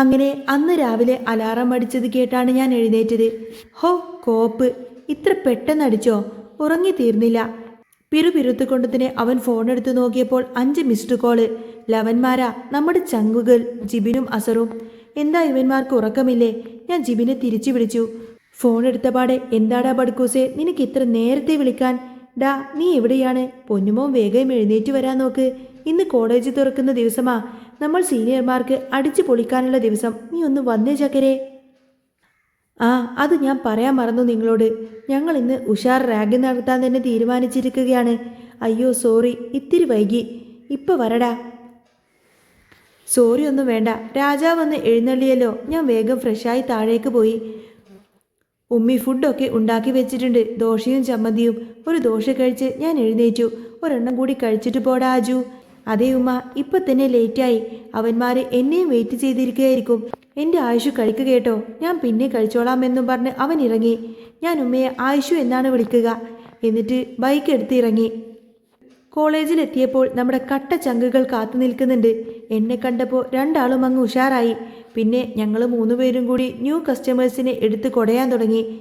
അങ്ങനെ അന്ന് രാവിലെ അലാറം അടിച്ചത് കേട്ടാണ് ഞാൻ എഴുന്നേറ്റത്. ഹോ കോപ്പ്. ഇത്ര പെട്ടെന്ന് അടിച്ചോ? ഉറങ്ങി തീർന്നില്ല. പിറുപിറുത്തുകൊണ്ട് തന്നെ അവൻ ഫോൺ എടുത്തു നോക്കിയപ്പോൾ അഞ്ച് മിസ്ഡ് കോൾ ലവന്മാരാ നമ്മുടെ ചങ്കുകൾ ജിബിനും അസറും. എന്താ ഇവന്മാർക്ക് ഉറക്കമില്ലേ? ഞാൻ ജിബിനെ തിരിച്ചു വിളിച്ചു. ഫോൺ എടുത്ത പാടെ എന്താടാ ബഡ്കൂസേ നിനക്ക് ഇത്ര നേരത്തെ വിളിക്കാൻ? ഡാ നീ എവിടെയാണ്? പൊന്നുമോൻ വേഗം എഴുന്നേറ്റ് വരാൻ നോക്ക്. ഇന്ന് കോളേജ് തുറക്കുന്ന ദിവസമാ. നമ്മൾ സീനിയർമാർക്ക് അടിച്ചു പൊളിക്കാനുള്ള ദിവസം നീ ഒന്ന് വന്നേ ചക്കരേ. ആ അത് ഞാൻ പറയാൻ മറന്നു നിങ്ങളോട്. ഞങ്ങൾ ഇന്ന് ഉഷാർ റാഗ് നടത്താൻ തന്നെ തീരുമാനിച്ചിരിക്കുകയാണ്. അയ്യോ സോറി ഇത്തിരി വൈകി. ഇപ്പൊ വരടാ. സോറി ഒന്നും വേണ്ട. രാജാവ് വന്ന് എഴുന്നള്ളിയല്ലോ. ഞാൻ വേഗം ഫ്രഷായി താഴേക്ക് പോയി. ഉമ്മി ഫുഡൊക്കെ ഉണ്ടാക്കി വെച്ചിട്ടുണ്ട്. ദോശയും ചമ്മന്തിയും. ഒരു ദോശ കഴിച്ച് ഞാൻ എഴുന്നേറ്റു. ഒരെണ്ണം കൂടി കഴിച്ചിട്ട് പോടാ അജു. അതേ ഉമ്മ ഇപ്പൊ തന്നെ ലേറ്റായി അവന്മാർ എന്നെയും വെയിറ്റ് ചെയ്തിരിക്കുകയായിരിക്കും. എന്റെ ആയുഷു കഴിക്കുക കേട്ടോ. ഞാൻ പിന്നെ കഴിച്ചോളാമെന്നും പറഞ്ഞ് അവൻ ഇറങ്ങി. ഞാൻ ഉമ്മയെ ആയുഷു എന്നാണ് വിളിക്കുക. എന്നിട്ട് ബൈക്ക് എടുത്ത് ഇറങ്ങി. കോളേജിലെത്തിയപ്പോൾ നമ്മുടെ കട്ട ചങ്കുകൾ കാത്തു നിൽക്കുന്നുണ്ട്. എന്നെ കണ്ടപ്പോൾ രണ്ടാളും അങ്ങ് ഉഷാറായി. പിന്നെ ഞങ്ങൾ മൂന്നുപേരും കൂടി ന്യൂ കസ്റ്റമേഴ്സിനെ എടുത്ത് കൊടയാൻ തുടങ്ങി.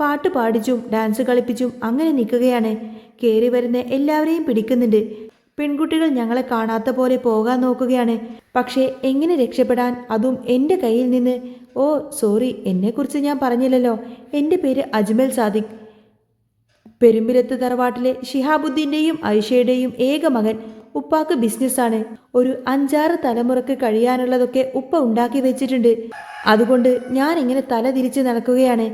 പാട്ട് പാടിച്ചും ഡാൻസ് കളിപ്പിച്ചും അങ്ങനെ നിൽക്കുകയാണ്. കയറി വരുന്ന എല്ലാവരെയും പിടിക്കുന്നുണ്ട്. പെൺകുട്ടികൾ ഞങ്ങളെ കാണാത്ത പോലെ പോകാൻ നോക്കുകയാണ്. പക്ഷേ എങ്ങനെ രക്ഷപ്പെടാൻ? അതും എന്റെ കയ്യിൽ നിന്ന്. ഓ സോറി എന്നെക്കുറിച്ച് ഞാൻ പറഞ്ഞില്ലല്ലോ. എന്റെ പേര് അജ്മൽ സാദിഖ്. പെരുമ്പിലത്ത് തറവാട്ടിലെ ഷിഹാബുദ്ദീന്റെയും ഐഷയുടെയും ഏക മകൻ ഉപ്പാക്ക് ബിസിനസ്സാണ്. ഒരു അഞ്ചാറ് തലമുറയ്ക്ക് കഴിയാനുള്ളതൊക്കെ ഉപ്പ ഉണ്ടാക്കി വെച്ചിട്ടുണ്ട്. അതുകൊണ്ട് ഞാൻ ഇങ്ങനെ തല തിരിച്ച് നടക്കുകയാണ്.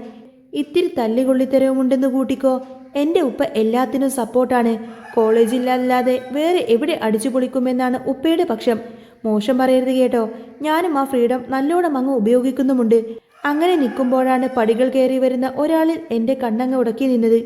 ഇത്തിരി തല്ലുകൊള്ളിത്തരവുമുണ്ടെന്ന് കൂട്ടിക്കോ. എന്റെ ഉപ്പ എല്ലാത്തിനും സപ്പോർട്ടാണ് കോളേജിലല്ലാതെ വേറെ എവിടെ അടിച്ചു പൊളിക്കുമെന്നാണ് ഉപ്പയുടെ പക്ഷം. മോശം പറയരുത് കേട്ടോ. ഞാനും ആ ഫ്രീഡം നല്ലോണം അങ്ങ് ഉപയോഗിക്കുന്നുമുണ്ട്. അങ്ങനെ നിൽക്കുമ്പോഴാണ് പടികൾ കയറി വരുന്ന ഒരാളിൽ എന്റെ കണ്ണങ്ങ് ഉടക്കി നിന്നത്.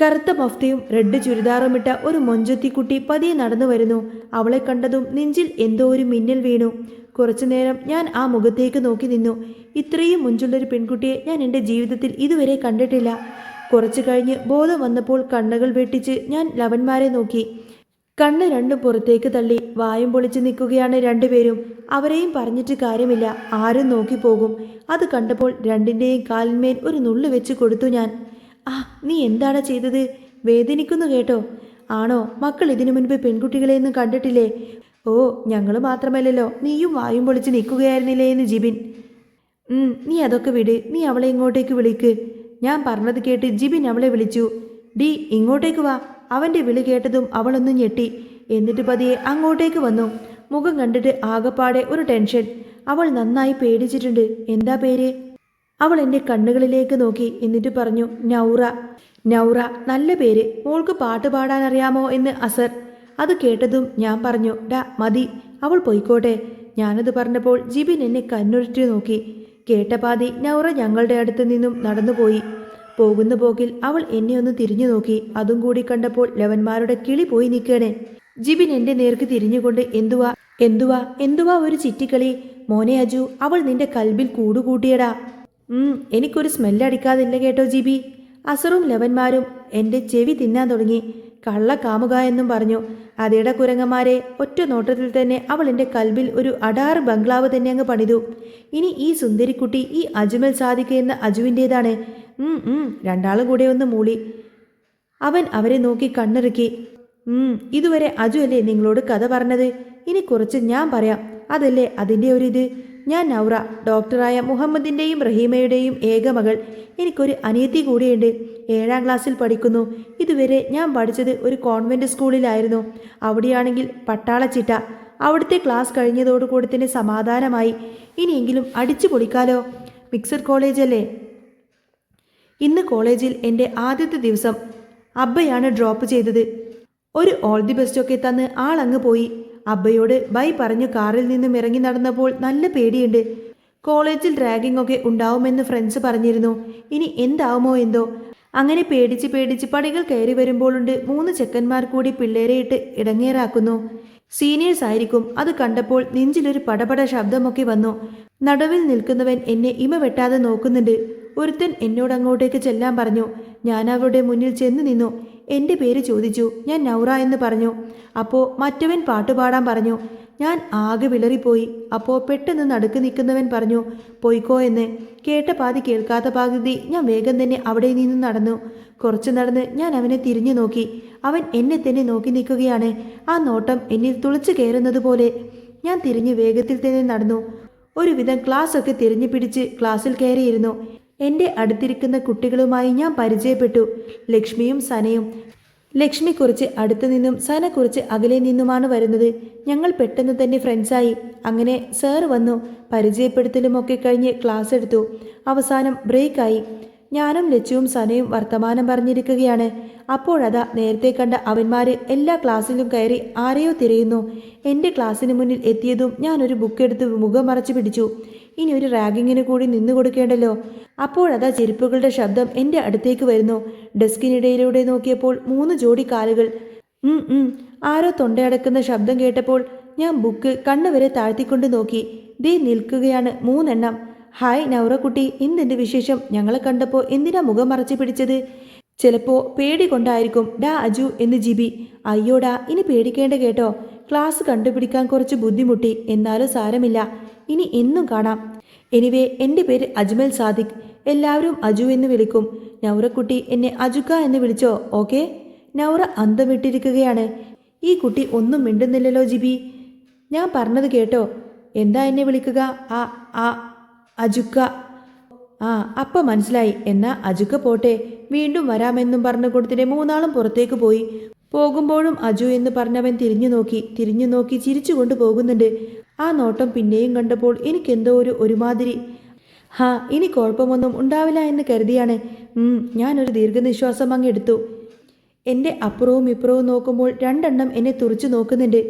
കറുത്ത മഫ്തിയും റെഡ് ചുരിദാറുമിട്ട ഒരു മൊഞ്ചത്തിക്കുട്ടി പതിയെ നടന്നു വരുന്നു. അവളെ കണ്ടതും നെഞ്ചിൽ എന്തോ ഒരു മിന്നൽ വീണു. കുറച്ചു നേരം ഞാൻ ആ മുഖത്തേക്ക് നോക്കി നിന്നു. ഇത്രയും മുഞ്ചുള്ളൊരു പെൺകുട്ടിയെ ഞാൻ എന്റെ ജീവിതത്തിൽ ഇതുവരെ കണ്ടിട്ടില്ല. കുറച്ചു കഴിഞ്ഞ് ബോധം വന്നപ്പോൾ കണ്ണുകൾ വെട്ടിച്ച് ഞാൻ ലവന്മാരെ നോക്കി. കണ്ണ് രണ്ടും പുറത്തേക്ക് തള്ളി വായും പൊളിച്ച് നിൽക്കുകയാണ് രണ്ടുപേരും. അവരെയും പറഞ്ഞിട്ട് കാര്യമില്ല. ആരും നോക്കി പോകും. അത് കണ്ടപ്പോൾ രണ്ടിന്റെയും കാലിന്മേൽ ഒരു നുള്ളു വെച്ച് കൊടുത്തു ഞാൻ. ആ നീ എന്താണ് ചെയ്തത്? വേദനിക്കുന്നു കേട്ടോ. ആണോ? മക്കൾ ഇതിനു മുൻപ് പെൺകുട്ടികളെയൊന്നും കണ്ടിട്ടില്ലേ? ഓ ഞങ്ങൾ മാത്രമല്ലല്ലോ. നീയും വായും പൊളിച്ച് നിൽക്കുകയായിരുന്നില്ലേ എന്ന് ജിബിൻ. നീ അതൊക്കെ വിട്. നീ അവളെ ഇങ്ങോട്ടേക്ക് വിളിക്ക്. ഞാൻ പറഞ്ഞത് കേട്ട് ജിബിൻ അവളെ വിളിച്ചു. ഡി ഇങ്ങോട്ടേക്ക് വാ. അവന്റെ വിളി കേട്ടതും അവളൊന്ന് ഞെട്ടി. എന്നിട്ട് പതിയെ അങ്ങോട്ടേക്ക് വന്നു. മുഖം കണ്ടിട്ട് ആകപ്പാടെ ഒരു ടെൻഷൻ. അവൾ നന്നായി പേടിച്ചിട്ടുണ്ട്. എന്താ പേര്? അവൾ എന്റെ കണ്ണുകളിലേക്ക് നോക്കി. എന്നിട്ട് പറഞ്ഞു നൗറ. നൗറ നല്ല പേര്. മോൾക്ക് പാട്ട് പാടാൻ അറിയാമോ എന്ന് അസർ. അത് കേട്ടതും ഞാൻ പറഞ്ഞു ഡാ മതി. അവൾ പൊയ്ക്കോട്ടെ. ഞാനത് പറഞ്ഞപ്പോൾ ജിബിൻ എന്നെ കണ്ണുരുറ്റി നോക്കി. കേട്ട പാതി നൗറ ഞങ്ങളുടെ അടുത്ത് നിന്നും നടന്നുപോയി. പോകുന്ന പോക്കിൽ അവൾ എന്നെ ഒന്ന് തിരിഞ്ഞു നോക്കി. അതും കൂടി കണ്ടപ്പോൾ ലവന്മാരുടെ കിളി പോയി നിൽക്കണേ. ജിബിൻ എന്റെ നേർക്ക് തിരിഞ്ഞുകൊണ്ട് എന്തുവാ എന്തുവാ എന്തുവാ ഒരു ചിറ്റിക്കളി? മോനെ അജു അവൾ നിന്റെ കൽബിൽ കൂടുകൂട്ടിയടാ. ഉം എനിക്കൊരു സ്മെല്ലടിക്കാതില്ല കേട്ടോ ജിബി. അസറും ലവന്മാരും എന്റെ ചെവി തിന്നാൻ തുടങ്ങി. കള്ള കാമുക എന്നും പറഞ്ഞു. അതേട കുരങ്ങന്മാരെ ഒറ്റ നോട്ടത്തിൽ തന്നെ അവൾ എന്റെ കൽബിൽ ഒരു അടാറ് ബംഗ്ലാവ് തന്നെ അങ്ങ് പണിതു. ഇനി ഈ സുന്ദരിക്കുട്ടി ഈ അജുമൽ സാദിഖ് എന്ന അജുവിന്റേതാണ് രണ്ടാളും കൂടെ ഒന്ന് മൂളി. അവൻ അവരെ നോക്കി കണ്ണിറുക്കി. ഇതുവരെ അജു അല്ലേ നിങ്ങളോട് കഥ പറഞ്ഞത്? ഇനി കുറച്ച് ഞാൻ പറയാം. അതല്ലേ അതിന്റെ ഒരിത്? ഞാൻ നൗറ ഡോക്ടറായ മുഹമ്മദിന്റെയും റഹീമയുടെയും ഏക മകൾ. എനിക്കൊരു അനിയത്തി കൂടിയുണ്ട്. ഏഴാം ക്ലാസ്സിൽ പഠിക്കുന്നു. ഇതുവരെ ഞാൻ പഠിച്ചത് ഒരു കോൺവെന്റ് സ്കൂളിലായിരുന്നു. അവിടെയാണെങ്കിൽ പട്ടാളച്ചിട്ട. അവിടുത്തെ ക്ലാസ് കഴിഞ്ഞതോടുകൂടി തന്നെ സമാധാനമായി. ഇനിയെങ്കിലും അടിച്ചു പൊളിക്കാലോ? മിക്സഡ് കോളേജല്ലേ? ഇന്ന് കോളേജിൽ എന്റെ ആദ്യത്തെ ദിവസം. അബ്ബയാണ് ഡ്രോപ്പ് ചെയ്തത്. ഒരു ഓൾ ദി ബെസ്റ്റൊക്കെ തന്ന് ആളങ്ങ് പോയി. അബ്ബയോട് ബൈ പറഞ്ഞു കാറിൽ നിന്നും ഇറങ്ങി നടന്നപ്പോൾ നല്ല പേടിയുണ്ട്. കോളേജിൽ റാഗിംഗ് ഒക്കെ ഉണ്ടാവുമെന്ന് ഫ്രണ്ട്സ് പറഞ്ഞിരുന്നു. ഇനി എന്താവുമോ എന്തോ? അങ്ങനെ പേടിച്ച് പേടിച്ച് പടികൾ കയറി വരുമ്പോഴുണ്ട് മൂന്ന് ചെക്കന്മാർ കൂടി പിള്ളേരെ ഇട്ട് ഇടങ്ങേറാക്കുന്നു. സീനിയേഴ്സ് ആയിരിക്കും. അത് കണ്ടപ്പോൾ നെഞ്ചിലൊരു പടപട ശബ്ദമൊക്കെ വന്നു. നടുവിൽ നിൽക്കുന്നവൻ എന്നെ ഇമ വെട്ടാതെ നോക്കുന്നുണ്ട്. ഒരുത്തൻ എന്നോട് അങ്ങോട്ടേക്ക് ചെല്ലാൻ പറഞ്ഞു. ഞാൻ അവരുടെ മുന്നിൽ ചെന്ന് നിന്നു. എന്റെ പേര് ചോദിച്ചു. ഞാൻ നൗറ എന്ന് പറഞ്ഞു. അപ്പോൾ മറ്റവൻ പാട്ടുപാടാൻ പറഞ്ഞു. ഞാൻ ആകെ വിളറിപ്പോയി. അപ്പോൾ പെട്ടെന്ന് നടുക്ക് നിൽക്കുന്നവൻ പറഞ്ഞു പോയിക്കോ എന്ന്. കേട്ട പാതി കേൾക്കാത്ത പകുതി ഞാൻ വേഗം തന്നെ അവിടെ നിന്ന് നടന്നു. കുറച്ച് നടന്ന് ഞാൻ അവനെ തിരിഞ്ഞു നോക്കി. അവൻ എന്നെ തന്നെ നോക്കി നിൽക്കുകയാണ്. ആ നോട്ടം എന്നിൽ തുളിച്ചു കയറുന്നത് പോലെ ഞാൻ തിരിഞ്ഞ് വേഗത്തിൽ തന്നെ നടന്നു. ഒരുവിധം ക്ലാസ് ഒക്കെ തിരിഞ്ഞു പിടിച്ച് ക്ലാസ്സിൽ കയറിയിരുന്നു. എന്റെ അടുത്തിരിക്കുന്ന കുട്ടികളുമായി ഞാൻ പരിചയപ്പെട്ടു. ലക്ഷ്മിയും സനയും. ലക്ഷ്മി കുറിച്ച് അടുത്തു നിന്നും സന കുറച്ച് അകലെ നിന്നുമാണ് വരുന്നത്. ഞങ്ങൾ പെട്ടെന്ന് തന്നെ ഫ്രണ്ട്സായി അങ്ങനെ സാർ വന്നു. പരിചയപ്പെടുത്തലുമൊക്കെ കഴിഞ്ഞ് ക്ലാസ് എടുത്തു. അവസാനം ബ്രേക്കായി ഞാനും ലച്ചുവും സനയും വർത്തമാനം പറഞ്ഞിരിക്കുകയാണ്. അപ്പോഴതാ നേരത്തെ കണ്ട അവന്മാർ എല്ലാ ക്ലാസ്സിലും കയറി ആരെയോ തിരയുന്നു. എന്റെ ക്ലാസ്സിന് മുന്നിൽ എത്തിയതും ഞാനൊരു ബുക്ക് എടുത്ത് മുഖം മറച്ചു പിടിച്ചു. ഇനി ഒരു റാഗിങ്ങിന് കൂടി നിന്നു കൊടുക്കേണ്ടല്ലോ. അപ്പോഴതാ ചെരുപ്പുകളുടെ ശബ്ദം എന്റെ അടുത്തേക്ക് വരുന്നു. ഡെസ്കിനിടയിലൂടെ നോക്കിയപ്പോൾ മൂന്ന് ജോഡി കാലുകൾ. ആരോ തൊണ്ടയടക്കുന്ന ശബ്ദം കേട്ടപ്പോൾ ഞാൻ ബുക്ക് കണ്ണുവരെ താഴ്ത്തിക്കൊണ്ട് നോക്കി. ദേ നിൽക്കുകയാണ് മൂന്നെണ്ണം. ഹായ് നൗറക്കുട്ടി. എന്തിന്റെ വിശേഷം? ഞങ്ങളെ കണ്ടപ്പോൾ എന്തിനാ മുഖം മറച്ചു പിടിച്ചത്? ചിലപ്പോൾ പേടി കൊണ്ടായിരിക്കും. ഡാ അജു എന്ന് ജിബി. അയ്യോടാ ഇനി പേടിക്കേണ്ട കേട്ടോ. ക്ലാസ് കണ്ടുപിടിക്കാൻ കുറച്ച് ബുദ്ധിമുട്ടി. എന്നാലും സാരമില്ല. ഇനി എന്നും കാണാം. എനിവേ എന്റെ പേര് അജ്മൽ സാദിഖ്. എല്ലാവരും അജു എന്ന് വിളിക്കും. നൗറക്കുട്ടി എന്നെ അജുക്ക എന്ന് വിളിച്ചോ ഓക്കെ? നൗറ അന്തം വിട്ടിരിക്കുകയാണ് ഈ കുട്ടി ഒന്നും മിണ്ടുന്നില്ലല്ലോ ജിബി. ഞാൻ പറഞ്ഞത് കേട്ടോ. എന്താ എന്നെ വിളിക്കുക? ആ ആ അജുക്ക. ആ അപ്പ മനസ്സിലായി. എന്നാ അജുക്ക പോട്ടെ. വീണ്ടും വരാമെന്നും പറഞ്ഞു കൊടുത്തിട്ട് മൂന്നാളും പുറത്തേക്ക് പോയി. പോകുമ്പോഴും അജു എന്ന് പറഞ്ഞവൻ തിരിഞ്ഞു നോക്കി തിരിഞ്ഞു നോക്കി ചിരിച്ചുകൊണ്ട് പോകുന്നുണ്ട്. ആ നോട്ടം പിന്നെയും കണ്ടപ്പോൾ എനിക്കെന്തോ ഒരു ഒരുമാതിരി. ഹാ ഇനി കുഴപ്പമൊന്നും ഉണ്ടാവില്ല എന്ന് കരുതിയാണ്. ഞാനൊരു ദീർഘനിശ്വാസം അങ്ങ് എടുത്തു. എന്റെ അപ്പുറവും ഇപ്പുറവും നോക്കുമ്പോൾ രണ്ടെണ്ണം എന്നെ തുറച്ചു നോക്കുന്നുണ്ട്.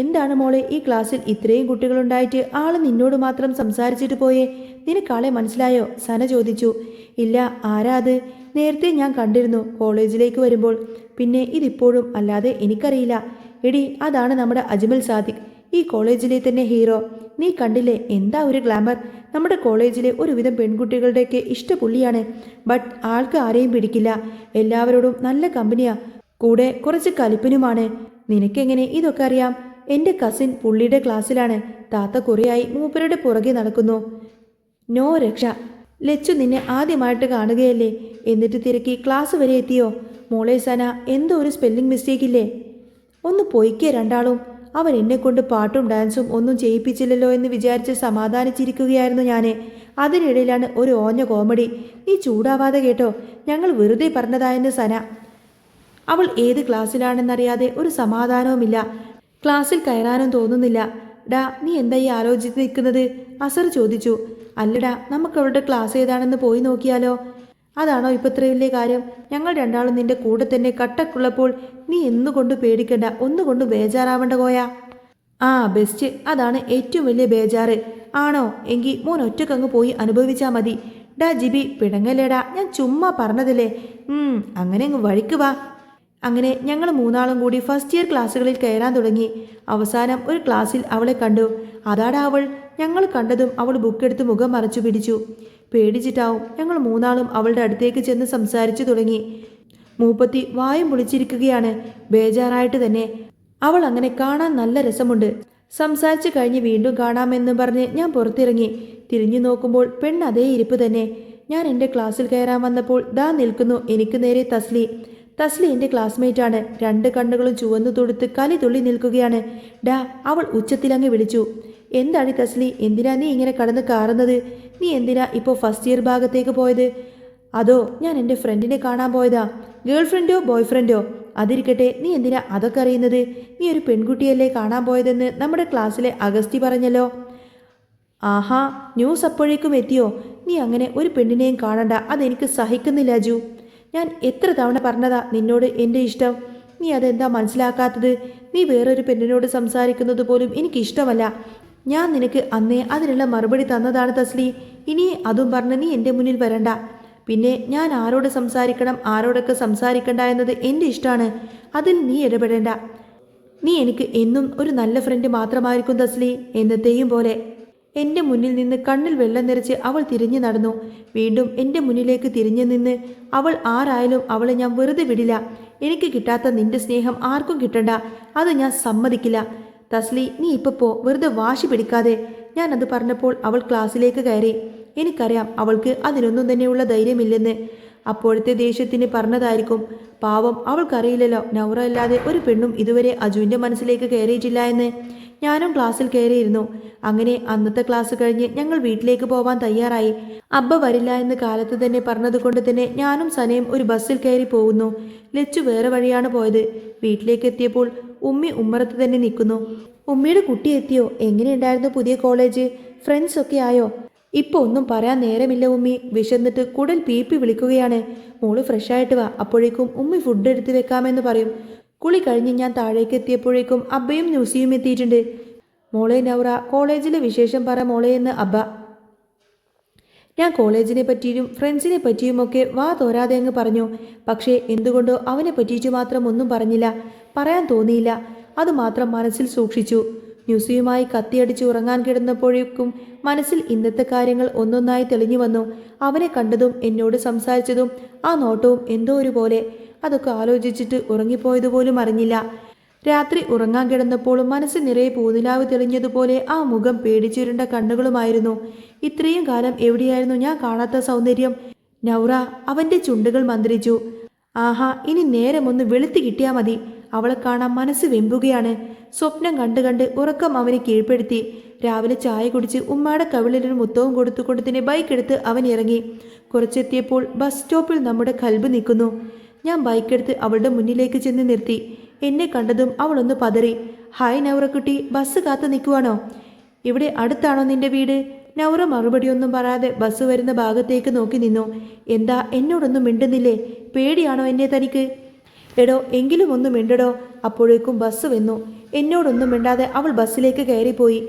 എന്താണ് മോളെ ഈ ക്ലാസ്സിൽ ഇത്രയും കുട്ടികളുണ്ടായിട്ട് ആൾ നിന്നോട് മാത്രം സംസാരിച്ചിട്ട് പോയേ? നിനക്കാളെ മനസ്സിലായോ? സന ചോദിച്ചു. ഇല്ല ആരാ അത്? നേരത്തെ ഞാൻ കണ്ടിരുന്നു കോളേജിലേക്ക് വരുമ്പോൾ. പിന്നെ ഇതിപ്പോഴും അല്ലാതെ എനിക്കറിയില്ല. എടി അതാണ് നമ്മുടെ അജ്മൽ സാദിഖ്. ഈ കോളേജിലെ തന്നെ ഹീറോ. നീ കണ്ടില്ലേ? എന്താ ഒരു ഗ്ലാമർ? നമ്മുടെ കോളേജിലെ ഒരുവിധം പെൺകുട്ടികളുടെയൊക്കെ ഇഷ്ടപുള്ളിയാണ്. ബട്ട് ആൾക്ക് ആരെയും പിടിക്കില്ല. എല്ലാവരോടും നല്ല കമ്പനിയാ. കൂടെ കുറച്ച് കലിപ്പനുമാണ്. നിനക്കെങ്ങനെ ഇതൊക്കെ അറിയാം? എന്റെ കസിൻ പുള്ളിയുടെ ക്ലാസ്സിലാണ്. താത്ത കുറേയായി മൂപ്പരുടെ പുറകെ നടക്കുന്നു. നോ രക്ഷ. ലച്ചു നിന്നെ ആദ്യമായിട്ട് കാണുകയല്ലേ? എന്നിട്ട് തിരക്കി ക്ലാസ് വരെ എത്തിയോ? മോളെ സന എന്തോ ഒരു സ്പെല്ലിംഗ് മിസ്റ്റേക്കില്ലേ ഒന്ന് പൊയ്ക്കേ രണ്ടാളും. അവൻ എന്നെ കൊണ്ട് പാട്ടും ഡാൻസും ഒന്നും ചെയ്യിപ്പിച്ചില്ലല്ലോ എന്ന് വിചാരിച്ച് സമാധാനിച്ചിരിക്കുകയായിരുന്നു ഞാൻ അതിനിടയിലാണ് ഒരു ഓഞ്ഞ കോമഡി. നീ ചൂടാവാതെ കേട്ടോ ഞങ്ങൾ വെറുതെ പറഞ്ഞതായെന്ന് സന. അവൾ ഏത് ക്ലാസ്സിലാണെന്നറിയാതെ ഒരു സമാധാനവുമില്ല. ക്ലാസ്സിൽ കയറാനും തോന്നുന്നില്ല. ഡാ നീ എന്താ ഈ ആലോചിച്ച് നിൽക്കുന്നത്? അസർ ചോദിച്ചു. അല്ലടാ നമുക്ക് അവളുടെ ക്ലാസ് ഏതാണെന്ന് പോയി നോക്കിയാലോ. അതാണോ ഇപ്പൊ ഇത്ര വലിയ കാര്യം? ഞങ്ങൾ രണ്ടാളും നിന്റെ കൂടെ തന്നെ കട്ടക്കുള്ളപ്പോൾ നീ എന്നുകൊണ്ട് പേടിക്കണ്ട? ഒന്നുകൊണ്ട് ബേജാറാവേണ്ട കോയാ. ആ ബെസ്റ്റ്. അതാണ് ഏറ്റവും വലിയ ബേജാറ്. ആണോ? എങ്കിൽ മോൻ ഒറ്റക്കങ്ങ് പോയി അനുഭവിച്ചാ മതി. ഡാ ജിബി പിടങ്ങല്ലേടാ. ഞാൻ ചുമ്മാ പറഞ്ഞതല്ലേ? അങ്ങനെ അങ്ങ് വഴിക്ക് വാ. അങ്ങനെ ഞങ്ങൾ മൂന്നാളും കൂടി ഫസ്റ്റ് ഇയർ ക്ലാസ്സുകളിൽ കയറാൻ തുടങ്ങി. അവസാനം ഒരു ക്ലാസ്സിൽ അവളെ കണ്ടു. അതാടാ അവൾ? ഞങ്ങൾ കണ്ടതും അവൾ ബുക്കെടുത്ത് മുഖം മറച്ചു പിടിച്ചു. പേടിച്ചിട്ടാവും ഞങ്ങൾ മൂന്നാളും അവളുടെ അടുത്തേക്ക് ചെന്ന് സംസാരിച്ചു തുടങ്ങി. മൂപ്പത്തി വായും പൊളിച്ചിരിക്കുകയാണ്. ബേജാറായിട്ട് തന്നെ അവൾ അങ്ങനെ കാണാൻ നല്ല രസമുണ്ട്. സംസാരിച്ചു കഴിഞ്ഞ് വീണ്ടും കാണാമെന്ന് പറഞ്ഞ് ഞാൻ പുറത്തിറങ്ങി. തിരിഞ്ഞു നോക്കുമ്പോൾ പെണ്ണ് അതേ ഇരിപ്പ് തന്നെ. ഞാൻ എന്റെ ക്ലാസ്സിൽ കയറാൻ വന്നപ്പോൾ ദാ നിൽക്കുന്നു എനിക്ക് നേരെ തസ്ലി. തസ്ലി എന്റെ ക്ലാസ്മേറ്റാണ്. രണ്ട് കണ്ണുകളും ചുവന്നു തൊടുത്ത് കലി തുള്ളി നിൽക്കുകയാണ്. ഡാ അവൾ ഉച്ചത്തിലങ്ങ് വിളിച്ചു. എന്താണ് ഈ തസ്ലി? എന്തിനാ നീ ഇങ്ങനെ കടന്ന് കാറുന്നത്? നീ എന്തിനാ ഇപ്പോൾ ഫസ്റ്റ് ഇയർ ഭാഗത്തേക്ക് പോയത്? അതോ ഞാൻ എന്റെ ഫ്രണ്ടിനെ കാണാൻ പോയതാ? ഗേൾ ഫ്രണ്ടോ ബോയ് ഫ്രണ്ടോ അതിരിക്കട്ടെ നീ എന്തിനാ അതൊക്കെ അറിയുന്നത്? നീ ഒരു പെൺകുട്ടിയല്ലേ കാണാൻ പോയതെന്ന് നമ്മുടെ ക്ലാസ്സിലെ അഗസ്തി പറഞ്ഞല്ലോ. ആഹാ ന്യൂസ് അപ്പോഴേക്കും എത്തിയോ? നീ അങ്ങനെ ഒരു പെണ്ണിനെയും കാണണ്ട. അതെനിക്ക് സഹിക്കുന്നില്ല ജു. ഞാൻ എത്ര തവണ പറഞ്ഞതാ നിന്നോട് എന്റെ ഇഷ്ടം? നീ അതെന്താ മനസ്സിലാക്കാത്തത്? നീ വേറൊരു പെണ്ണിനോട് സംസാരിക്കുന്നത് പോലും എനിക്കിഷ്ടമല്ല. ഞാൻ നിനക്ക് അന്നേ അതിനുള്ള മറുപടി തന്നതാണ് തസ്ലി. ഇനി അതും പറഞ്ഞ് നീ എന്റെ മുന്നിൽ വരണ്ട. പിന്നെ ഞാൻ ആരോട് സംസാരിക്കണം ആരോടൊക്കെ സംസാരിക്കണ്ട എന്നത് എന്റെ ഇഷ്ടമാണ് അതിൽ നീ ഇടപെടേണ്ട. നീ എനിക്ക് എന്നും ഒരു നല്ല ഫ്രണ്ട് മാത്രമായിരിക്കും തസ്ലി എന്നത്തെയും പോലെ. എന്റെ മുന്നിൽ നിന്ന് കണ്ണിൽ വെള്ളം നിറച്ച് അവൾ തിരിഞ്ഞു നടന്നു. വീണ്ടും എന്റെ മുന്നിലേക്ക് തിരിഞ്ഞു നിന്ന് അവൾ ആരായാലും അവളെ ഞാൻ വെറുതെ വിടില്ല. എനിക്ക് കിട്ടാത്ത നിന്റെ സ്നേഹം ആർക്കും കിട്ടണ്ട. അത് ഞാൻ സമ്മതിക്കില്ല. തസ്ലി നീ ഇപ്പൊ പോ. വെറുതെ വാശി പിടിക്കാതെ. ഞാൻ അത് പറഞ്ഞപ്പോൾ അവൾ ക്ലാസ്സിലേക്ക് കയറി. എനിക്കറിയാം അവൾക്ക് അതിനൊന്നും തന്നെയുള്ള ധൈര്യമില്ലെന്ന്. അപ്പോഴത്തെ ദേഷ്യത്തിന് പറഞ്ഞതായിരിക്കും. പാവം അവൾക്കറിയില്ലല്ലോ. നൗറ അല്ലാതെ ഒരു പെണ്ണും ഇതുവരെ അജുവിന്റെ മനസ്സിലേക്ക് കയറിയിട്ടില്ല എന്ന്. ഞാനും ക്ലാസ്സിൽ കയറിയിരുന്നു അങ്ങനെ അന്നത്തെ ക്ലാസ് കഴിഞ്ഞ് ഞങ്ങൾ വീട്ടിലേക്ക് പോവാൻ തയ്യാറായി. അബ്ബ വരില്ല എന്ന് കാലത്ത് തന്നെ പറഞ്ഞതുകൊണ്ട് തന്നെ ഞാനും സനയും ഒരു ബസ്സിൽ കയറി പോകുന്നു. ലച്ചു വേറെ വഴിയാണ് പോയത്. വീട്ടിലേക്ക് എത്തിയപ്പോൾ ഉമ്മി ഉമ്മറത്ത് തന്നെ നിൽക്കുന്നു. ഉമ്മിയുടെ കുട്ടി എത്തിയോ? എങ്ങനെയുണ്ടായിരുന്നു പുതിയ കോളേജ്? ഫ്രണ്ട്സ് ഒക്കെ ആയോ? ഇപ്പൊ ഒന്നും പറയാൻ നേരമില്ല ഉമ്മി. വിശന്നിട്ട് കുടൽ പീപ്പി വിളിക്കുകയാണ്. മോൾ ഫ്രഷ് ആയിട്ട് വാ. അപ്പോഴേക്കും ഉമ്മി ഫുഡ് എടുത്ത് വെക്കാമെന്ന് പറയും. കുളി കഴിഞ്ഞ് ഞാൻ താഴേക്ക് എത്തിയപ്പോഴേക്കും അബ്ബയും ന്യൂസിയും എത്തിയിട്ടുണ്ട്. മോളെ നൗറ കോളേജിലെ വിശേഷം പറ മോളെ എന്ന് അബ്ബ. ഞാൻ കോളേജിനെ പറ്റിയും ഫ്രണ്ട്സിനെ പറ്റിയുമൊക്കെ വാ തോരാതെ അങ്ങ് പറഞ്ഞു. പക്ഷേ എന്തുകൊണ്ടോ അവനെ പറ്റിയിട്ട് മാത്രം ഒന്നും പറഞ്ഞില്ല. പറയാൻ തോന്നിയില്ല. അത് മാത്രം മനസ്സിൽ സൂക്ഷിച്ചു. ന്യൂസിയുമായി കത്തിയടിച്ച് ഉറങ്ങാൻ കിടന്നപ്പോഴേക്കും മനസ്സിൽ ഇന്നത്തെ കാര്യങ്ങൾ ഒന്നൊന്നായി തെളിഞ്ഞു വന്നു. അവനെ കണ്ടതും എന്നോട് സംസാരിച്ചതും ആ നോട്ടവും എന്തോ ഒരു പോലെ അതൊക്കെ ആലോചിച്ചിട്ട് ഉറങ്ങിപ്പോയതുപോലും അറിഞ്ഞില്ല. രാത്രി ഉറങ്ങാൻ കിടന്നപ്പോഴും മനസ്സ് നിറയെ പൂനിലാവ് തെളിഞ്ഞതുപോലെ ആ മുഖം പേടിച്ചിരുണ്ട കണ്ണുകളുമായിരുന്നു. ഇത്രയും കാലം എവിടെയായിരുന്നു ഞാൻ കാണാത്ത സൗന്ദര്യം? നൗറ അവന്റെ ചുണ്ടുകൾ മന്ത്രിച്ചു. ആഹാ ഇനി നേരമൊന്ന് വെളുത്തി കിട്ടിയാൽ മതി. അവളെ കാണാൻ മനസ്സ് വെമ്പുകയാണ്. സ്വപ്നം കണ്ട് കണ്ട് ഉറക്കം അവനെ കീഴ്പ്പെടുത്തി. രാവിലെ ചായ കുടിച്ച് ഉമ്മാടെ കവിളിലൊരു മുത്തവും കൊടുത്തു കൊടുത്തിന് ബൈക്ക് എടുത്ത് അവൻ ഇറങ്ങി. കുറച്ചെത്തിയപ്പോൾ ബസ് സ്റ്റോപ്പിൽ നമ്മുടെ കൽബ് നിൽക്കുന്നു. ഞാൻ ബൈക്കെടുത്ത് അവളുടെ മുന്നിലേക്ക് ചെന്ന് നിർത്തി. എന്നെ കണ്ടതും അവളൊന്ന് പതറി. ഹായ് നൗറക്കുട്ടി ബസ് കാത്തു നിൽക്കുവാണോ? ഇവിടെ അടുത്താണോ നിന്റെ വീട്? നൗറ മറുപടിയൊന്നും പറയാതെ ബസ് വരുന്ന ഭാഗത്തേക്ക് നോക്കി നിന്നു. എന്താ എന്നോടൊന്നും മിണ്ടുന്നില്ലേ? പേടിയാണോ എന്നെ തനിക്ക്? എടോ എങ്കിലും ഒന്ന് മിണ്ടടോ. അപ്പോഴേക്കും ബസ് വന്നു. എന്നോടൊന്നും മിണ്ടാതെ അവൾ ബസ്സിലേക്ക് കയറിപ്പോയി.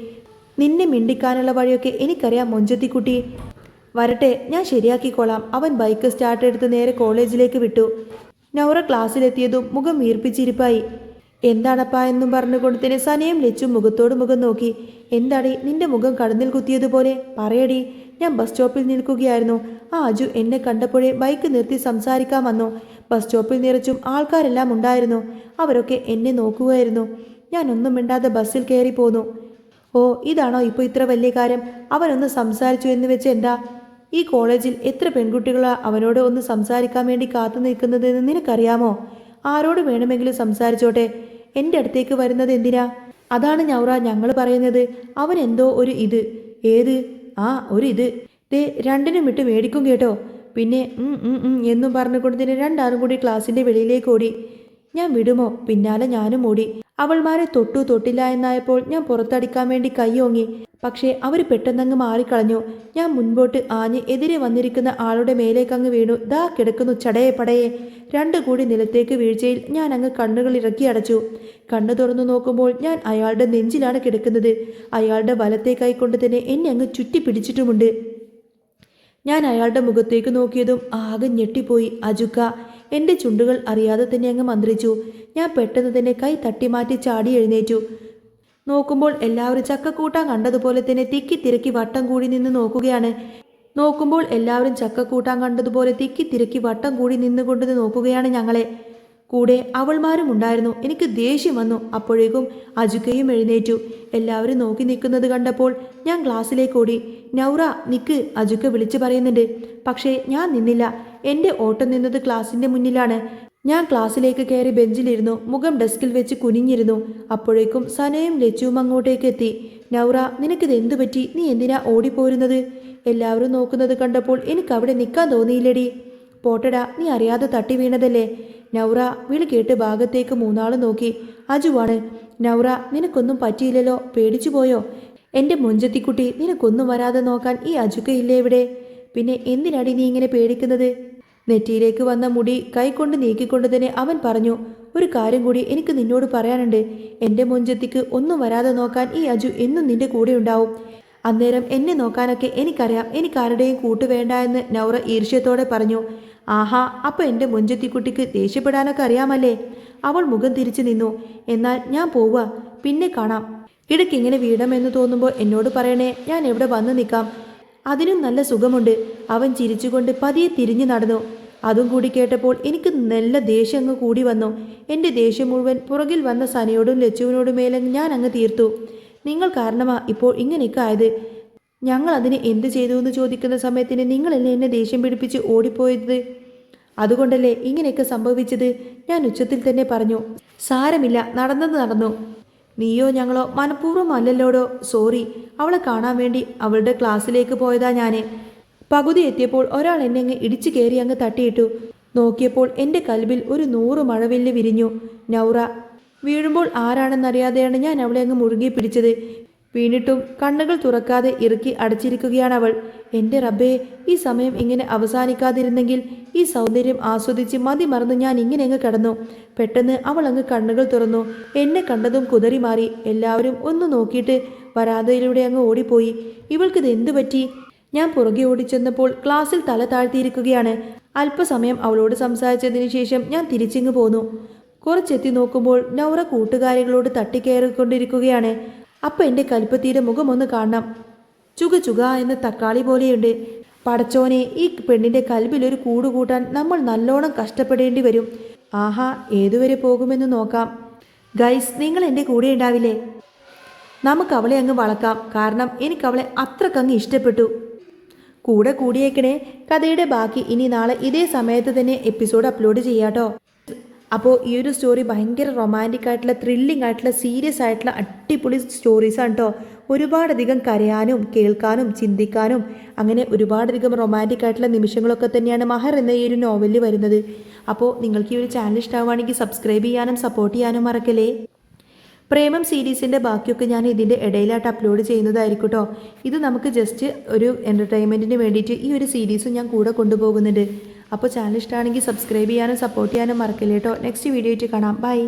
നിന്നെ മിണ്ടിക്കാനുള്ള വഴിയൊക്കെ എനിക്കറിയാം മൊഞ്ചത്തിക്കുട്ടി. വരട്ടെ ഞാൻ ശരിയാക്കിക്കോളാം. അവൻ ബൈക്ക് സ്റ്റാർട്ട് എടുത്ത് നേരെ കോളേജിലേക്ക് വിട്ടു. നൗറ ക്ലാസ്സിലെത്തിയതും മുഖം വീർപ്പിച്ചിരിപ്പായി. എന്താണപ്പാ എന്നും പറഞ്ഞുകൊണ്ട് തന്നെ സനയും ലച്ചും മുഖത്തോട് മുഖം നോക്കി. എന്താടി നിന്റെ മുഖം കടന്നിൽ കുത്തിയതുപോലെ? പറയടി ഞാൻ ബസ് സ്റ്റോപ്പിൽ നിൽക്കുകയായിരുന്നു. ആ അജു എന്നെ കണ്ടപ്പോഴേ ബൈക്ക് നിർത്തി സംസാരിക്കാൻ വന്നു. ബസ് സ്റ്റോപ്പിൽ നിറച്ചും ആൾക്കാരെല്ലാം ഉണ്ടായിരുന്നു. അവരൊക്കെ എന്നെ നോക്കുകയായിരുന്നു. ഞാൻ ഒന്നും മിണ്ടാതെ ബസ്സിൽ കയറി പോന്നു. ഓ ഇതാണോ ഇപ്പോൾ ഇത്ര വലിയ കാര്യം? അവനൊന്ന് സംസാരിച്ചു എന്ന് വെച്ച് എന്താ? ഈ കോളേജിൽ എത്ര പെൺകുട്ടികളാ അവനോട് ഒന്ന് സംസാരിക്കാൻ വേണ്ടി കാത്തു നിൽക്കുന്നതെന്ന് നിനക്കറിയാമോ? ആരോട് വേണമെങ്കിലും സംസാരിച്ചോട്ടെ. എന്റെ അടുത്തേക്ക് വരുന്നത് എന്തിനാ? അതാണ് ഞൗറ ഞങ്ങൾ പറയുന്നത്. അവൻ എന്തോ ഒരു ഇത്. ഏത്? ആ ഒരു ഇത്. ദേ രണ്ടിനും വിട്ട് മേടിക്കും കേട്ടോ. പിന്നെ എന്നും പറഞ്ഞുകൊണ്ട് തന്നെ രണ്ടാളും കൂടി ക്ലാസ്സിന്റെ വെളിയിലേക്ക് ഓടി. ഞാൻ വിടുമോ? പിന്നാലെ ഞാനും ഓടി. അവൾമാരെ തൊട്ടു തൊട്ടില്ല എന്നായപ്പോൾ ഞാൻ പുറത്തടിക്കാൻ വേണ്ടി കൈയോങ്ങി പക്ഷേ അവർ പെട്ടെന്നങ്ങ് മാറിക്കളഞ്ഞു. ഞാൻ മുൻപോട്ട് ആഞ്ഞ് എതിരെ വന്നിരിക്കുന്ന ആളുടെ മേലേക്കങ്ങ് വീണു. ദാ കിടക്കുന്നു ചടയെ പടയെ. രണ്ടു കൂടി നിലത്തേക്ക് വീഴ്ചയിൽ ഞാൻ അങ്ങ് കണ്ണുകൾ ഇറക്കി അടച്ചു. കണ്ണു തുറന്നു നോക്കുമ്പോൾ ഞാൻ അയാളുടെ നെഞ്ചിലാണ് കിടക്കുന്നത്. അയാളുടെ വലത്തെ കൈ കൊണ്ട് തന്നെ എന്നെ അങ്ങ് ചുറ്റി പിടിച്ചിട്ടുമുണ്ട് ഞാൻ അയാളുടെ മുഖത്തേക്ക് നോക്കിയതും ആകെ ഞെട്ടിപ്പോയി. അജുക്ക എന്റെ ചുണ്ടുകൾ അറിയാതെ തന്നെ അങ്ങ് മന്ത്രിച്ചു. ഞാൻ പെട്ടെന്ന് തന്നെ കൈ തട്ടിമാറ്റി ചാടി എഴുന്നേറ്റു. നോക്കുമ്പോൾ എല്ലാവരും ചക്കക്കൂട്ടാൻ കണ്ടതുപോലെ തന്നെ തിക്കി തിരക്കി വട്ടം കൂടി നിന്ന് നോക്കുകയാണ്. നോക്കുമ്പോൾ എല്ലാവരും ചക്കക്കൂട്ടാൻ കണ്ടതുപോലെ തിക്കി തിരക്കി വട്ടം കൂടി നിന്നുകൊണ്ട് നോക്കുകയാണ് ഞങ്ങളെ. കൂടെ അവൾമാരും ഉണ്ടായിരുന്നു. എനിക്ക് ദേഷ്യം വന്നു. അപ്പോഴേക്കും അജുക്കയും എഴുന്നേറ്റു. എല്ലാവരും നോക്കി നിൽക്കുന്നത് കണ്ടപ്പോൾ ഞാൻ ക്ലാസ്സിലേക്ക് ഓടി. നൗറ നിക്ക് അജുക്ക വിളിച്ചു പറയുന്നുണ്ട്. പക്ഷേ ഞാൻ നിന്നില്ല. എന്റെ ഓട്ടം നിന്നത് ക്ലാസിന്റെ മുന്നിലാണ്. ഞാൻ ക്ലാസ്സിലേക്ക് കയറി ബെഞ്ചിലിരുന്നു. മുഖം ഡെസ്കിൽ വെച്ച് കുനിഞ്ഞിരുന്നു. അപ്പോഴേക്കും സനയും ലച്ചുവും അങ്ങോട്ടേക്ക് എത്തി. നൗറ നിനക്കിത് എന്തു പറ്റി? നീ എന്തിനാ ഓടിപ്പോരുന്നത്? എല്ലാവരും നോക്കുന്നത് കണ്ടപ്പോൾ എനിക്ക് അവിടെ നിൽക്കാൻ തോന്നിയില്ലടി. പോട്ടടാ നീ അറിയാതെ തട്ടി വീണതല്ലേ? നൗറ വിളി കേട്ട് ഭാഗത്തേക്ക് മൂന്നാളും നോക്കി. അജുവാണ്. നൗറ നിനക്കൊന്നും പറ്റിയില്ലല്ലോ? പേടിച്ചു പോയോ? എന്റെ മുഞ്ചത്തിക്കുട്ടി നിനക്കൊന്നും വരാതെ നോക്കാൻ ഈ അജുക്കയില്ലേ ഇവിടെ? പിന്നെ എന്തിനാടി നീ ഇങ്ങനെ പേടിക്കുന്നത്? നെറ്റിയിലേക്ക് വന്ന മുടി കൈകൊണ്ട് നീക്കിക്കൊണ്ട് തന്നെ അവൻ പറഞ്ഞു ഒരു കാര്യം കൂടി എനിക്ക് നിന്നോട് പറയാനുണ്ട്. എന്റെ മുഞ്ചത്തിക്ക് ഒന്നും വരാതെ നോക്കാൻ ഈ അജു എന്നും നിന്റെ കൂടെ ഉണ്ടാവും. അന്നേരം എന്നെ നോക്കാനൊക്കെ എനിക്കറിയാം. എനിക്കാരുടെയും കൂട്ട് വേണ്ട എന്ന് നൗറ ഈർഷ്യത്തോടെ പറഞ്ഞു. ആഹാ അപ്പോൾ എന്റെ മുഞ്ചത്തിക്കുട്ടിക്ക് ദേഷ്യപ്പെടാനൊക്കെ അറിയാമല്ലേ? അവൾ മുഖം തിരിച്ചു നിന്നു. എന്നാൽ ഞാൻ പോവുക പിന്നെ കാണാം. ഇടയ്ക്കിങ്ങനെ വീടമെന്ന് തോന്നുമ്പോൾ എന്നോട് പറയണേ ഞാൻ എവിടെ വന്ന് നിൽക്കാം? അതിനും നല്ല സുഖമുണ്ട്. അവൻ ചിരിച്ചുകൊണ്ട് പതിയെ തിരിഞ്ഞു നടന്നു. അതും കൂടി കേട്ടപ്പോൾ എനിക്ക് നല്ല ദേഷ്യം അങ്ങ് കൂടി വന്നു. എന്റെ ദേഷ്യം മുഴുവൻ പുറകിൽ വന്ന സനയോടും ലച്ചുവിനോടും മേലെ ഞാൻ അങ്ങ് തീർത്തു. നിങ്ങൾ കാരണമാ ഇപ്പോൾ ഇങ്ങനെയൊക്കെ ആയത്. ഞങ്ങൾ അതിന് എന്ത് ചെയ്തു എന്ന് ചോദിക്കുന്ന സമയത്തിന് നിങ്ങളല്ലേ എന്നെ ദേഷ്യം പിടിപ്പിച്ച് ഓടിപ്പോയത്? അതുകൊണ്ടല്ലേ ഇങ്ങനെയൊക്കെ സംഭവിച്ചത്? ഞാൻ ഉച്ചത്തിൽ തന്നെ പറഞ്ഞു. സാരമില്ല നടന്നത് നടന്നു. നീയോ ഞങ്ങളോ മനഃപൂർവം അല്ലല്ലോടോ സോറി അവളെ കാണാൻ വേണ്ടി അവളുടെ ക്ലാസ്സിലേക്ക് പോയതാ ഞാൻ പകുതി എത്തിയപ്പോൾ ഒരാൾ എന്നെ അങ്ങ് ഇടിച്ചു കയറി അങ്ങ് തട്ടിയിട്ടു. നോക്കിയപ്പോൾ എന്റെ കൽബിൽ ഒരു നൂറ് മഴവില്ല് വിരിഞ്ഞു. നൗറ വീഴുമ്പോൾ ആരാണെന്നറിയാതെയാണ് ഞാൻ അവളെ അങ്ങ് മുറുകി പിടിച്ചത്. വീണിട്ടും കണ്ണുകൾ തുറക്കാതെ ഇറുക്കി അടച്ചിരിക്കുകയാണ് അവൾ എന്റെ റബ്ബേ ഈ സമയം ഇങ്ങനെ അവസാനിക്കാതിരുന്നെങ്കിൽ ഈ സൗന്ദര്യം ആസ്വദിച്ച് മതി മറന്ന് ഞാൻ ഇങ്ങനെ അങ്ങ് കടന്നു. പെട്ടെന്ന് അവൾ അങ്ങ് കണ്ണുകൾ തുറന്നു. എന്നെ കണ്ടതും കുതറി മാറി. എല്ലാവരും ഒന്ന് നോക്കിയിട്ട് വരാതയിലൂടെ അങ്ങ് ഓടിപ്പോയി. ഇവൾക്കിത് എന്തു പറ്റി? ഞാൻ പുറകെ ഓടിച്ചെന്നപ്പോൾ ക്ലാസ്സിൽ തല താഴ്ത്തിയിരിക്കുകയാണ്. അല്പസമയം അവളോട് സംസാരിച്ചതിന് ശേഷം ഞാൻ തിരിച്ചിങ്ങ് പോന്നു. കുറച്ചെത്തി നോക്കുമ്പോൾ നൗറ കൂട്ടുകാരികളോട് തട്ടിക്കയറിക്കൊണ്ടിരിക്കുകയാണ്. അപ്പം എന്റെ കൽപ്പത്തിയുടെ മുഖമൊന്ന് കാണണം. ചുക ചുക എന്ന് തക്കാളി പോലെയുണ്ട്. പടച്ചോനെ ഈ പെണ്ണിന്റെ ഒരു കൂട് കൂട്ടാൻ നമ്മൾ നല്ലോണം കഷ്ടപ്പെടേണ്ടി വരും. ആഹാ ഏതുവരെ പോകുമെന്ന് നോക്കാം. ഗൈസ് നിങ്ങൾ എന്റെ കൂടെ ഉണ്ടാവില്ലേ? നമുക്ക് അവളെ അങ്ങ് വളക്കാം. കാരണം എനിക്ക് അവളെ അത്രക്കങ്ങ് ഇഷ്ടപ്പെട്ടു. കൂടെ കൂടിയേക്കണേ. കഥയുടെ ബാക്കി ഇനി നാളെ ഇതേ സമയത്ത് തന്നെ എപ്പിസോഡ് അപ്ലോഡ് ചെയ്യാട്ടോ. അപ്പോൾ ഈ ഒരു സ്റ്റോറി ഭയങ്കര റൊമാന്റിക് ആയിട്ടുള്ള ത്രില്ലിംഗ് ആയിട്ടുള്ള സീരിയസ് ആയിട്ടുള്ള അടിപൊളി സ്റ്റോറീസാണ് കേട്ടോ ഒരുപാടധികം കരയാനും കേൾക്കാനും ചിന്തിക്കാനും അങ്ങനെ ഒരുപാടധികം റൊമാന്റിക് ആയിട്ടുള്ള നിമിഷങ്ങളൊക്കെ തന്നെയാണ് മഹർ എന്ന ഈ ഒരു നോവലിൽ വരുന്നത്. അപ്പോൾ നിങ്ങൾക്ക് ഈ ഒരു ചാനൽ ഇഷ്ടമാവുകയാണെങ്കിൽ സബ്സ്ക്രൈബ് ചെയ്യാനും സപ്പോർട്ട് ചെയ്യാനും മറക്കല്ലേ? പ്രേമം സീരീസിന്റെ ബാക്കിയൊക്കെ ഞാൻ ഇതിന്റെ ഇടയിലായിട്ട് അപ്ലോഡ് ചെയ്യുന്നതായിരിക്കും കേട്ടോ ഇത് നമുക്ക് ജസ്റ്റ് ഒരു എന്റർടൈൻമെന്റിന് വേണ്ടിയിട്ട് ഈ ഒരു സീരീസും ഞാൻ കൂടെ കൊണ്ടുപോകുന്നുണ്ട്. അപ്പോൾ ചാനൽ ഇഷ്ടമാണെങ്കിൽ സബ്സ്ക്രൈബ് ചെയ്യാനും സപ്പോർട്ട് ചെയ്യാനും മറക്കില്ല കേട്ടോ നെക്സ്റ്റ് വീഡിയോ ആയിട്ട് കാണാം. ബൈ